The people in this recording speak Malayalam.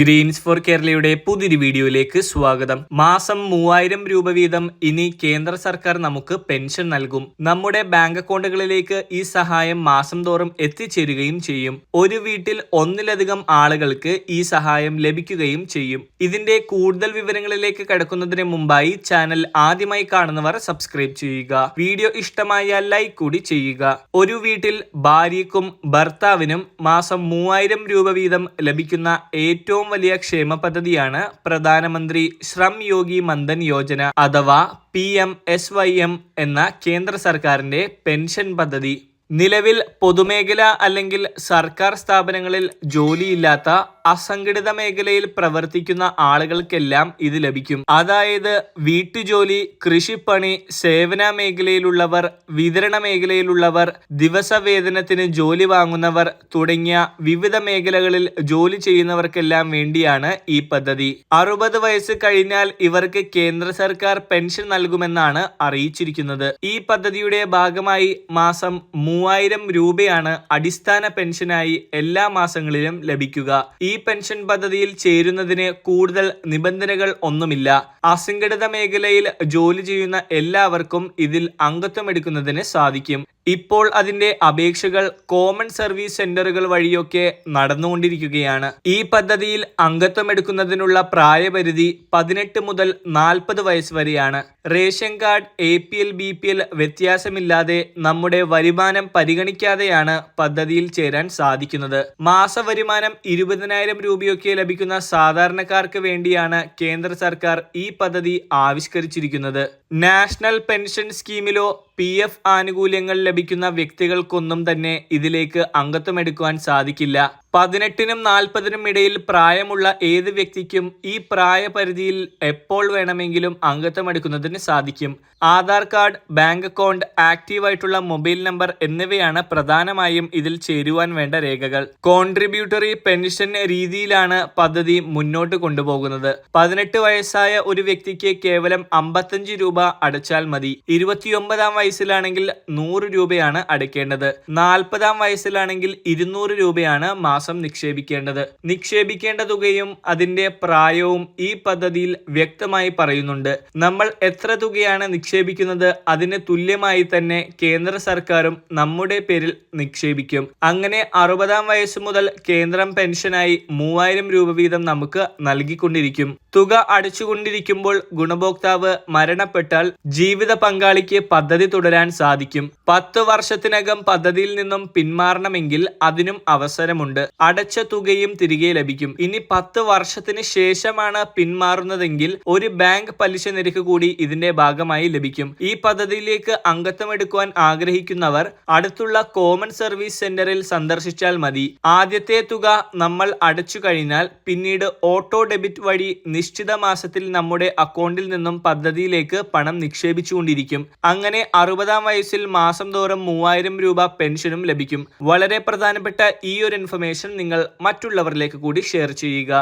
ഗ്രീൻസ് ഫോർ കേരളയുടെ പുതിയൊരു വീഡിയോയിലേക്ക് സ്വാഗതം. മാസം മൂവായിരം രൂപ വീതം ഇനി കേന്ദ്ര സർക്കാർ നമുക്ക് പെൻഷൻ നൽകും. നമ്മുടെ ബാങ്ക് അക്കൗണ്ടുകളിലേക്ക് ഈ സഹായം മാസം തോറും എത്തിച്ചേരുകയും ചെയ്യും. ഒരു വീട്ടിൽ ഒന്നിലധികം ആളുകൾക്ക് ഈ സഹായം ലഭിക്കുകയും ചെയ്യും. ഇതിന്റെ കൂടുതൽ വിവരങ്ങളിലേക്ക് കടക്കുന്നതിന് മുമ്പായി ചാനൽ ആദ്യമായി കാണുന്നവർ സബ്സ്ക്രൈബ് ചെയ്യുക. വീഡിയോ ഇഷ്ടമായ ലൈക്ക് കൂടി ചെയ്യുക. ഒരു വീട്ടിൽ ഭാര്യയ്ക്കും ഭർത്താവിനും മാസം മൂവായിരം രൂപ വീതം ലഭിക്കുന്ന ഏറ്റവും വലിയ ക്ഷേമ പദ്ധതിയാണ് പ്രധാനമന്ത്രി ശ്രം യോഗി മന്ദൻ യോജന അഥവാ P M S Y M എന്ന കേന്ദ്ര സർക്കാരിന്റെ പെൻഷൻ പദ്ധതി. നിലവിൽ പൊതുമേഖല അല്ലെങ്കിൽ സർക്കാർ സ്ഥാപനങ്ങളിൽ ജോലിയില്ലാത്ത അസംഘടിത മേഖലയിൽ പ്രവർത്തിക്കുന്ന ആളുകൾക്കെല്ലാം ഇത് ലഭിക്കും. അതായത് വീട്ടുജോലി കൃഷിപ്പണി സേവന മേഖലയിലുള്ളവർ വിതരണ മേഖലയിലുള്ളവർ ദിവസവേതനത്തിന് ജോലി വാങ്ങുന്നവർ തുടങ്ങിയ വിവിധ മേഖലകളിൽ ജോലി ചെയ്യുന്നവർക്കെല്ലാം വേണ്ടിയാണ് ഈ പദ്ധതി. അറുപത് വയസ്സ് കഴിഞ്ഞാൽ ഇവർക്ക് കേന്ദ്ര സർക്കാർ പെൻഷൻ നൽകുമെന്നാണ് അറിയിച്ചിരിക്കുന്നത്. ഈ പദ്ധതിയുടെ ഭാഗമായി മാസം മൂവായിരം രൂപയാണ് അടിസ്ഥാന പെൻഷനായി എല്ലാ മാസങ്ങളിലും ലഭിക്കുക. ഈ പെൻഷൻ പദ്ധതിയിൽ ചേരുന്നതിന് കൂടുതൽ നിബന്ധനകൾ ഒന്നുമില്ല. അസംഘടിത മേഖലയിൽ ജോലി ചെയ്യുന്ന എല്ലാവർക്കും ഇതിൽ അംഗത്വം എടുക്കുന്നതിന് സാധിക്കും. ഇപ്പോൾ അതിന്റെ അപേക്ഷകൾ കോമൺ സർവീസ് സെന്ററുകൾ വഴിയൊക്കെ നടന്നുകൊണ്ടിരിക്കുകയാണ്. ഈ പദ്ധതിയിൽ അംഗത്വമെടുക്കുന്നതിനുള്ള പ്രായപരിധി പതിനെട്ട് മുതൽ നാൽപ്പത് വയസ്സ് വരെയാണ്. Ration card A P L B P L വ്യത്യാസമില്ലാതെ നമ്മുടെ വരുമാനം പരിഗണിക്കാതെയാണ് പദ്ധതിയിൽ ചേരാൻ സാധിക്കുന്നത്. മാസ വരുമാനം ഇരുപതിനായിരം രൂപയൊക്കെ ലഭിക്കുന്ന സാധാരണക്കാർക്ക് വേണ്ടിയാണ് കേന്ദ്ര സർക്കാർ ഈ പദ്ധതി ആവിഷ്കരിച്ചിരിക്കുന്നത്. നാഷണൽ പെൻഷൻ സ്കീമിലോ പി എഫ് ആനുകൂല്യങ്ങൾ ലഭിക്കുന്ന വ്യക്തികൾക്കൊന്നും തന്നെ ഇതിലേക്ക് അംഗത്വമെടുക്കുവാൻ സാധിക്കില്ല. പതിനെട്ടിനും നാൽപ്പതിനും ഇടയിൽ പ്രായമുള്ള ഏത് വ്യക്തിക്കും ഈ പ്രായപരിധിയിൽ എപ്പോൾ വേണമെങ്കിലും അംഗത്വം എടുക്കുന്നതിന് സാധിക്കും. ആധാർ കാർഡ് ബാങ്ക് അക്കൗണ്ട് ആക്റ്റീവായിട്ടുള്ള മൊബൈൽ നമ്പർ എന്നിവയാണ് പ്രധാനമായും ഇതിൽ ചേരുവാൻ വേണ്ട രേഖകൾ. കോൺട്രിബ്യൂട്ടറി പെൻഷൻ രീതിയിലാണ് പദ്ധതി മുന്നോട്ട് കൊണ്ടുപോകുന്നത്. പതിനെട്ട് വയസ്സായ ഒരു വ്യക്തിക്ക് കേവലം അമ്പത്തഞ്ച് രൂപ അടച്ചാൽ മതി. ഇരുപത്തിയൊമ്പതാം വയസ്സിലാണെങ്കിൽ നൂറ് രൂപയാണ് അടയ്ക്കേണ്ടത് നാൽപ്പതാം വയസ്സിലാണെങ്കിൽ ഇരുന്നൂറ് രൂപയാണ് മാസം നിക്ഷേപിക്കേണ്ടത്. നിക്ഷേപിക്കേണ്ട തുകയും അതിന്റെ പ്രായവും ഈ പദ്ധതിയിൽ വ്യക്തമായി പറയുന്നുണ്ട്. നമ്മൾ എത്ര തുകയാണ് നിക്ഷേപിക്കുന്നത് അതിന് തുല്യമായി തന്നെ കേന്ദ്ര സർക്കാരും നമ്മുടെ പേരിൽ നിക്ഷേപിക്കും. അങ്ങനെ അറുപതാം വയസ്സ് മുതൽ കേന്ദ്രം പെൻഷനായി മൂവായിരം രൂപ വീതം നമുക്ക് നൽകിക്കൊണ്ടിരിക്കും. തുക അടച്ചുകൊണ്ടിരിക്കുമ്പോൾ ഗുണഭോക്താവ് മരണപ്പെട്ടാൽ ജീവിത പങ്കാളിക്ക് പദ്ധതി തുടരാൻ സാധിക്കും. പത്ത് വർഷത്തിനകം പദ്ധതിയിൽ നിന്നും പിന്മാറണമെങ്കിൽ അതിനും അവസരമുണ്ട്. അടച്ച തുകയും തിരികെ ലഭിക്കും. ഇനി പത്ത് വർഷത്തിന് ശേഷമാണ് പിന്മാറുന്നതെങ്കിൽ ഒരു ബാങ്ക് പലിശ നിരക്ക് കൂടി ഇതിന്റെ ഭാഗമായി ലഭിക്കും. ഈ പദ്ധതിയിലേക്ക് അംഗത്വം എടുക്കുവാൻ ആഗ്രഹിക്കുന്നവർ അടുത്തുള്ള കോമൺ സർവീസ് സെന്ററിൽ സന്ദർശിച്ചാൽ മതി. ആദ്യത്തെ തുക നമ്മൾ അടച്ചു കഴിഞ്ഞാൽ പിന്നീട് ഓട്ടോ ഡെബിറ്റ് വഴി നിശ്ചിത മാസത്തിൽ നമ്മുടെ അക്കൗണ്ടിൽ നിന്നും പദ്ധതിയിലേക്ക് പണം നിക്ഷേപിച്ചുകൊണ്ടിരിക്കും. അങ്ങനെ അറുപതാം വയസ്സിൽ മാസം തോറും മൂവായിരം രൂപ പെൻഷനും ലഭിക്കും. വളരെ പ്രധാനപ്പെട്ട ഈ ഒരു ഇൻഫർമേഷൻ നിങ്ങൾ മറ്റുള്ളവരിലേക്ക് കൂടി ഷെയർ ചെയ്യുക.